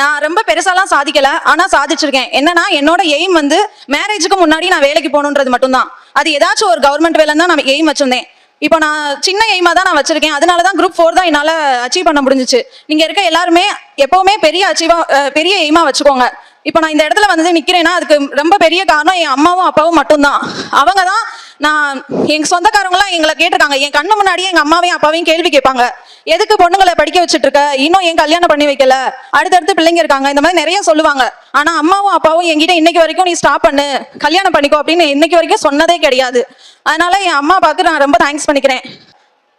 நான் ரொம்ப பெருசாலாம் சாதிக்கல ஆனா சாதிச்சிருக்கேன். என்னன்னா என்னோட எய்ம் வந்து மேரேஜுக்கு முன்னாடி நான் வேலைக்கு போகணுன்றது மட்டும்தான். அது ஏதாச்சும் ஒரு கவர்மெண்ட் வேலை தான் நான் எய்ம் வச்சிருந்தேன். இப்போ நான் சின்ன எய்மா தான் நான் வச்சிருக்கேன். அதனால தான் குரூப் ஃபோர் தான் என்னால் அச்சீவ் பண்ண முடிஞ்சிச்சு. நீங்க இருக்க எல்லாருமே எப்பவுமே பெரிய அச்சீவா பெரிய எய்மா வச்சுக்கோங்க. இப்போ நான் இந்த இடத்துல வந்து நிக்கிறேன்னா அதுக்கு ரொம்ப பெரிய காரணம் என் அம்மாவும் அப்பாவும் மட்டும்தான். அவங்க தான் நான் எங்க சொந்தக்காரங்களாம் எங்களை கேட்டிருக்காங்க. என் கண்ணு முன்னாடியே எங்க அம்மாவையும் அப்பாவையும் கேள்வி கேட்பாங்க. எதுக்கு பொண்ணுங்களை படிக்க வச்சுட்டு இருக்க இன்னும் ஏன் கல்யாணம் பண்ணி வைக்கல? அடுத்தடுத்து பிள்ளைங்க இருக்காங்க. இந்த மாதிரி நிறைய சொல்லுவாங்க. ஆனா அம்மாவும் அப்பாவும் என்கிட்ட இன்னைக்கு வரைக்கும் நீ ஸ்டாப் பண்ணு. கல்யாணம் பண்ணிக்கோ அப்படின்னு இன்னைக்கு வரைக்கும் சொன்னதே கிடையாது. அதனால என் அம்மா பார்த்து நான் ரொம்ப தேங்க்ஸ் பண்ணிக்கிறேன்.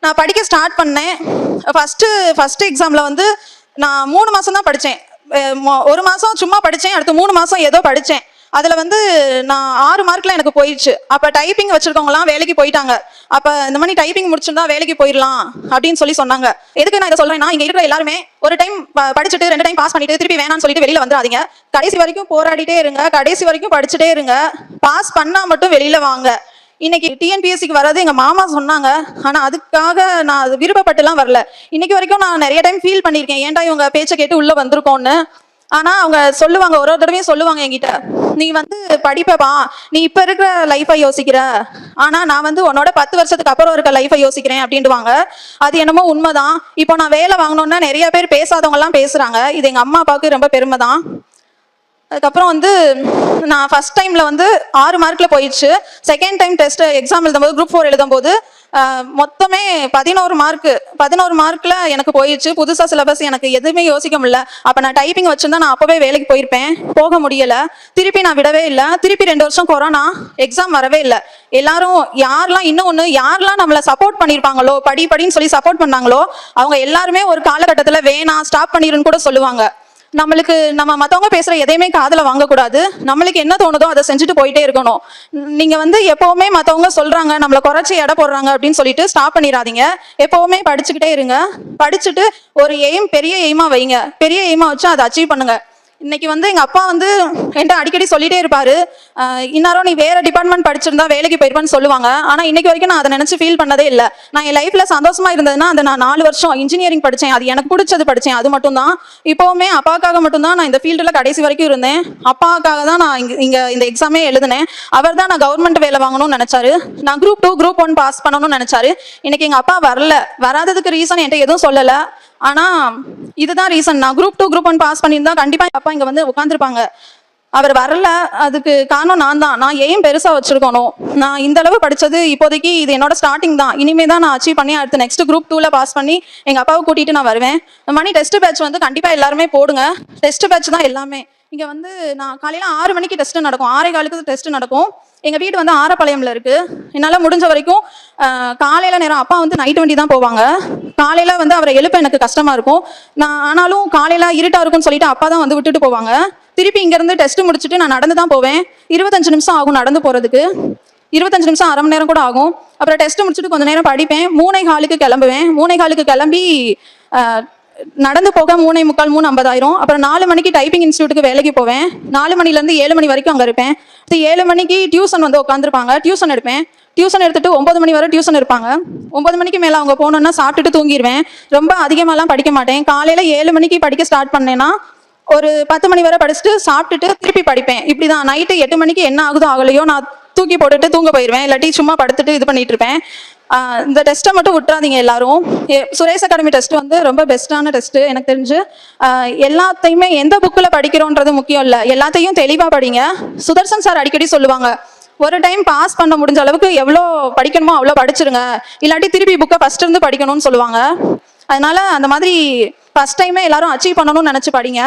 நான் படிக்க ஸ்டார்ட் பண்ணேன். ஃபஸ்ட்டு ஃபஸ்ட்டு எக்ஸாமில் வந்து நான் மூணு மாதம் தான் படித்தேன் ஒரு மாதம் சும்மா படித்தேன் அடுத்து மூணு மாதம் ஏதோ படித்தேன் அதில் வந்து நான் ஆறு மார்க்லாம் எனக்கு போயிடுச்சு. அப்போ டைப்பிங் வச்சுருக்கவங்களாம் வேலைக்கு போயிட்டாங்க. அப்போ இந்த மாதிரி டைப்பிங் முடிச்சிருந்தா வேலைக்கு போயிடலாம் அப்படின்னு சொல்லி சொன்னாங்க. எதுக்கு நான் இதை சொல்கிறேன்னா இங்கே இருக்கிற எல்லாருமே ஒரு டைம் படிச்சுட்டு ரெண்டு டைம் பாஸ் பண்ணிட்டு திருப்பி வேணாம்னு சொல்லிட்டு வெளியில் வந்துடாதீங்க. கடைசி வரைக்கும் போராடிட்டே இருங்க. கடைசி வரைக்கும் படிச்சுட்டே இருங்க. பாஸ் பண்ணால் மட்டும் வெளியில் வாங்க. இன்னைக்கு டிஎன்பிஎஸ்சிக்கு வராது எங்க மாமா சொன்னாங்க. ஆனா அதுக்காக நான் அது விருப்பப்பட்டுலாம் வரல. இன்னைக்கு வரைக்கும் நான் நிறைய டைம் ஃபீல் பண்ணியிருக்கேன். ஏன்டா இவங்க பேச்சை கேட்டு உள்ள வந்திருக்கோன்னு ஆனா அவங்க சொல்லுவாங்க ஒரு ஒரு தடவையும் சொல்லுவாங்க என்கிட்ட. நீ வந்து படிப்பப்பா. நீ இப்ப இருக்கிற லைஃபை யோசிக்கிற. ஆனா நான் வந்து உன்னோட பத்து வருஷத்துக்கு அப்புறம் இருக்க லைஃபை யோசிக்கிறேன் அப்படின்ட்டுவாங்க அது என்னமோ உண்மைதான். இப்போ நான் வேலை வாங்கணும்னா நிறைய பேர் பேசாதவங்க எல்லாம் பேசுறாங்க. இது எங்க அம்மா அப்பாவுக்கு ரொம்ப பெருமை தான் அதுக்கப்புறம் வந்து நான் ஃபர்ஸ்ட் டைம்ல வந்து ஆறு மார்க்ல போயிடுச்சு. செகண்ட் டைம் டெஸ்ட் எக்ஸாம் எழுதும்போது குரூப் ஃபோர் எழுதும்போது போது மொத்தமே பதினோரு மார்க்கு பதினோரு மார்க்கில் எனக்கு போயிடுச்சு புதுசாக சிலபஸ் எனக்கு எதுவுமே யோசிக்க முடியல. அப்போ நான் டைப்பிங் வச்சுருந்தா நான் அப்போவே வேலைக்கு போயிருப்பேன். போக முடியலை. திருப்பி நான் விடவே இல்லை. திருப்பி ரெண்டு வருஷம் கொரோனா எக்ஸாம் வரவே இல்லை. எல்லாரும் யாரெல்லாம் இன்னும் ஒன்று யாரெல்லாம் நம்மளை சப்போர்ட் பண்ணியிருப்பாங்களோ படி படின்னு சொல்லி சப்போர்ட் பண்ணாங்களோ அவங்க எல்லாருமே ஒரு காலகட்டத்தில் வேணாம் ஸ்டாப் பண்ணிடுன்னு கூட சொல்லுவாங்க. நம்மளுக்கு நம்ம மற்றவங்க பேசுகிற எதையுமே காதில் வாங்கக்கூடாது. நம்மளுக்கு என்ன தோணுதோ அதை செஞ்சுட்டு போயிட்டே இருக்கணும். நீங்கள் வந்து எப்போவுமே மற்றவங்க சொல்கிறாங்க நம்மளை குறைச்சி எடை போடுறாங்க அப்படின்னு சொல்லிட்டு ஸ்டாப் பண்ணிடாதீங்க. எப்போவுமே படிச்சுக்கிட்டே இருங்க. படிச்சுட்டு ஒரு எய்ம் பெரிய எய்மாக வைங்க. பெரிய எய்மாக வச்சு அதை அச்சீவ் பண்ணுங்கள் இன்னைக்கு வந்து எங்க அப்பா வந்து என்கிட்ட அடிக்கடி சொல்லிட்டே இருப்பாரு. ஆஹ் இன்னாரோ நீ வேற டிபார்ட்மெண்ட் படிச்சிருந்தா வேலைக்கு போயிருப்பான்னு சொல்லுவாங்க. ஆனா இன்னைக்கு வரைக்கும் நான் அதை நினைச்சு ஃபீல் பண்ணதே இல்லை. நான் என் லைஃப்ல சந்தோஷமா இருந்ததுன்னா அதை நான் நாலு வருஷம் இன்ஜினியரிங் படிச்சேன். அது எனக்கு பிடிச்சது படிச்சேன். அது மட்டும்தான். இப்போவுமே அப்பாவுக்காக மட்டும்தான் நான் இந்த ஃபீல்டில் கடைசி வரைக்கும் இருந்தேன். அப்பாவுக்காக தான் நான் இங்க இங்க இந்த எக்ஸாமே எழுதினேன். அவர் தான் நான் கவர்மெண்ட் வேலை வாங்கணும்னு நினைச்சாரு. நான் group two group one pass பண்ணணும்னு நினைச்சாரு. இன்னைக்கு எங்க அப்பா வரல. வராததுக்கு ரீசன் என்கிட்ட எதுவும் சொல்லலை. ஆனால் இதுதான் ரீசன். நான் group two group one pass பண்ணியிருந்தா கண்டிப்பாக அப்பா இங்கே வந்து உட்காந்துருப்பாங்க அவர் வரல அதுக்கு காரணம் நான் தான். நான் ஏன் பெருசாக வச்சுருக்கணும் நான் இந்த அளவு படித்தது இப்போதைக்கு இது என்னோட ஸ்டார்டிங் தான். இனிமே தான் நான் அச்சீவ் பண்ணி அடுத்து நெக்ஸ்ட் குரூப் டூவில் பாஸ் பண்ணி எங்கள் அப்பாவை கூட்டிகிட்டு நான் வருவேன். மணி டெஸ்ட்டு டெஸ்ட் பேட்ச் வந்து கண்டிப்பாக எல்லாருமே போடுங்க. டெஸ்ட் பேட்ச் தான் எல்லாமே. இங்கே வந்து நான் காலையில் ஆறு மணிக்கு டெஸ்ட்டு நடக்கும். ஆறே காலுக்கு டெஸ்ட்டு நடக்கும். எங்கள் வீடு வந்து ஆரப்பாளையம்ல இருக்கு. என்னால் முடிஞ்ச வரைக்கும் காலையில் நேரம் அப்பா வந்து நைட் வண்டி தான் போவாங்க. காலையில் வந்து அவரை எழுப்ப எனக்கு கஷ்டமாக இருக்கும். நான் ஆனாலும் காலையில் இருட்டாக இருக்கும்னு சொல்லிட்டு அப்பா தான் வந்து விட்டுட்டு போவாங்க. திருப்பி இங்கேருந்து டெஸ்ட் முடிச்சுட்டு நான் நடந்து தான் போவேன். இருபத்தஞ்சு நிமிஷம் ஆகும் நடந்து போகிறதுக்கு இருபத்தஞ்சு நிமிஷம் அரை மணி நேரம் கூட ஆகும். அப்புறம் டெஸ்ட் முடிச்சுட்டு கொஞ்சம் நேரம் படிப்பேன். மூணை காலுக்கு கிளம்புவேன். மூணை காலுக்கு கிளம்பி நடந்து போக மூணே முக்கால் மூணு ஐம்பதாயிரம். அப்புறம் நாலு மணிக்கு டைப்பிங் இன்ஸ்டியூட்டுக்கு வேலைக்கு போவேன். நாலு மணிலேருந்து ஏழு மணி வரைக்கும் அங்கே இருப்பேன். அடுத்து ஏழு மணிக்கு டியூஷன் வந்து உட்காந்துருப்பாங்க டியூஷன் எடுப்பேன். டியூஷன் எடுத்துட்டு ஒம்பது மணி வரை டியூஷன் இருப்பாங்க ஒம்பது மணிக்கு மேலே அவங்க போனோன்னா சாப்பிட்டுட்டு தூங்கிடுவேன் ரொம்ப அதிகமாகலாம் படிக்க மாட்டேன். காலையில் ஏழு மணிக்கு படிக்க ஸ்டார்ட் பண்ணேன்னா ஒரு பத்து மணி வரை படிச்சுட்டு சாப்பிட்டுட்டு திருப்பி படிப்பேன். இப்படி தான் நைட்டு எட்டு மணிக்கு என்ன ஆகுதோ ஆகலையோ நான் தூக்கி போட்டுட்டு தூங்க போயிடுவேன் இல்லாட்டி சும்மா படுத்துட்டு இது பண்ணிட்டு இருப்பேன். இந்த டெஸ்ட்டை மட்டும் விட்டுறாதீங்க எல்லாரும். சுரேஷ் அகாடமி டெஸ்ட் வந்து ரொம்ப பெஸ்ட்டான டெஸ்ட்டு எனக்கு தெரிஞ்சு. எல்லாத்தையுமே எந்த புக்கில் படிக்கிறோன்றது முக்கியம் இல்லை. எல்லாத்தையும் தெளிவாக படிங்க. சுதர்சன் சார் அடிக்கடி சொல்லுவாங்க ஒரு டைம் பாஸ் பண்ண முடிஞ்ச அளவுக்கு எவ்வளோ படிக்கணுமோ அவ்வளோ படிச்சிருங்க. இல்லாட்டி திருப்பி புக்கை ஃபர்ஸ்ட் இருந்து படிக்கணும்னு சொல்லுவாங்க. அதனால அந்த மாதிரி ஃபஸ்ட் டைமே எல்லாரும் அச்சீவ் பண்ணணும்னு நினச்சி படிங்க.